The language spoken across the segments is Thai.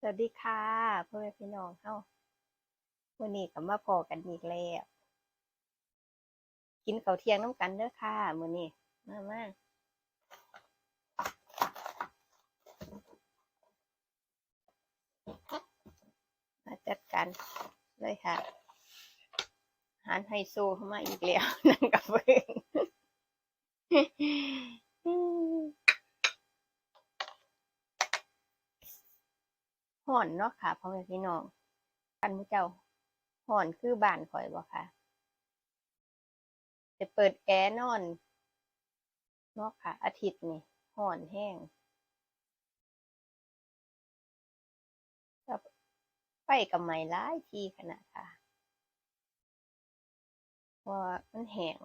สวัสดีค่ะพ่อแม่พี่น้องเฮาวันนี้ก็มาพอกันอีกแล้วกินข้าวเที่ยงน้ำกันเด้อค่ะมื้อนี้มามามาจัดการเลยค่ะหารไฮโซเข้ามาอีกแล้วนั่งกับเพื่อน ห่อนเนาะค่ะพ่อแม่พี่น้องบ้านมุเจ้าห่อนคือบ้านข่อยบ่ค่ะจะเปิดแอร์นอนเนาะค่ะ อาทิตย์นี่ห่อนแห้งแล้วไฟกับไหม้หลายทีขนาดค่ะเพราะว่ามันแห้ง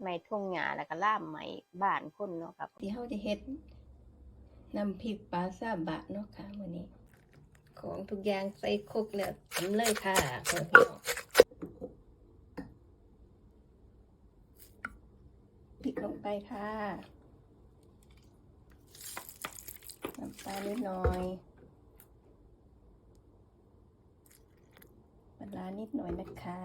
ไหม้ทุ่งหญ้าแล้วก็ล่ามไหม้บ้านคนเนาะค่ะที่เฮาจะเฮ็ด น้ำพริกปลาซาบะเนาะค่ะมื้อนี้ ของทุกอย่างใส่ครกแล้วทำเลยค่ะพ่อพี่น้องพริกลงไปค่ะน้ำตาลนิดหน่อยปลาร้านิดหน่อยนะคะ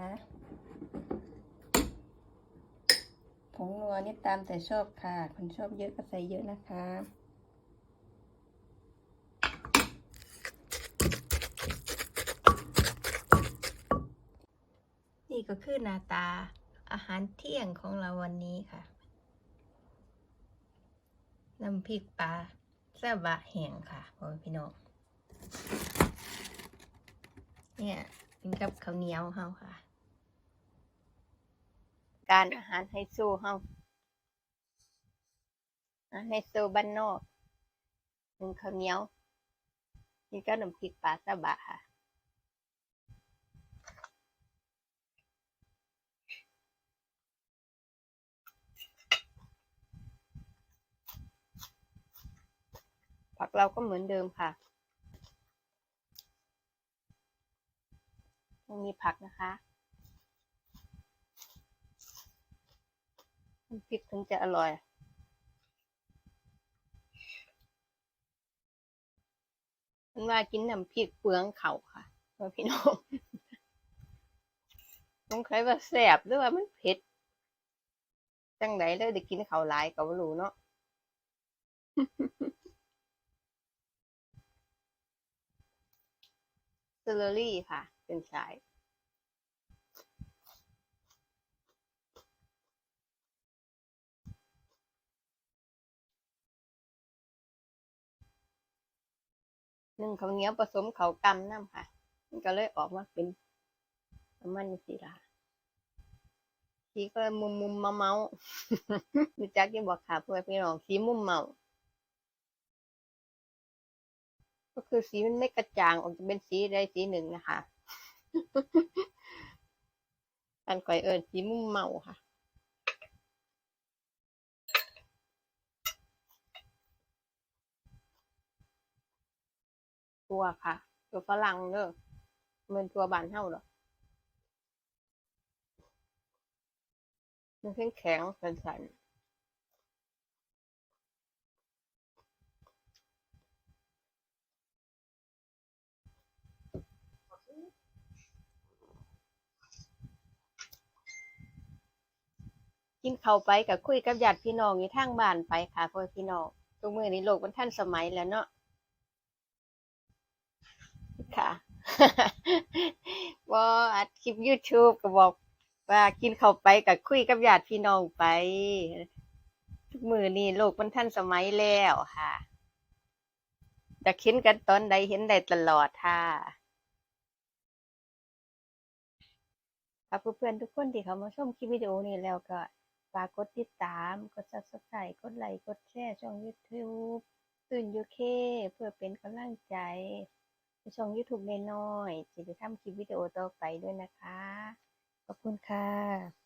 ผงนัวนี่ตามแต่ชอบค่ะ คนชอบเยอะก็ใส่เยอะนะคะ นี่ก็คือหน้าตาอาหารเที่ยงของเราวันนี้ค่ะน้ำพริกปลาแซ่บะแห้งค่ะพ่อพี่น้องเนี่ยกินกับข้าวเหนียวเฮาค่ะ การอาหารไฮโซเฮาอาหารไฮโซบ้านนอกหนึ่งข้าวเหนียวนี่ก็น้ำพริกปลาแซ่บะค่ะ เราก็เหมือนเดิมค่ะยังมีผักนะคะน้ำพริกถึงจะอร่อยมันว่ากินน้ำพริกเปลืองเข่าค่ะพ,พี่น้องต้องใครว่าแสบหรือว่ามันเผ็ดจังไดเลยได้กินเขาหลายก็บ่รู้เนาะ เซเลอรี่ค่ะ เป็นสายหนึ่งข้าวเหนียวผสมข้าวกำน้ำค่ะ มันก็เลยออกมาเป็นประมันสีลาสีก็มุมมุมเมาเมารู้จักยังบอกค่ะเพื่อนพี่น้องสีมุมเมา ก็คือสีมันไม่กระจ่างออกจะเป็นสีใดสีหนึ่งนะคะอันก่อยเอิญสีมุมเมาค่ะตัวค่ะตัวฝรั่งเนอะเหมือนตัวบานเท่าหรอมันแข็งแข็งสันสัน กินเข้าไปกับคุยกับญาติพี่น้องอยู่ทางบ้านไปค่ะพ่อพี่น้องตัวมือนี้โลกมันทันสมัยแล้วเนาะค่ะว่าอัดคลิป YouTube ก็บอกว่ากินเข้าไปกับคุยกับญาติพี่น้องไป ทุกมือนี่โลกมันทันสมัยแล้วค่ะจะเห็นกันตอนใดเห็นได้ตลอดค่ะค่ะเพื่อนๆทุกคนที่เขามาชมคลิปวิดีโอนี้แล้วก็ ฝากกดติดตาม กด subscribe กดไลค์ กดแชร์ช่อง YouTube ตื่นยูเคเพื่อเป็นกำลังใจช่อง YouTube น้อยๆจะไปทำคลิปวิดีโอต่อไปด้วยนะคะ ขอบคุณค่ะ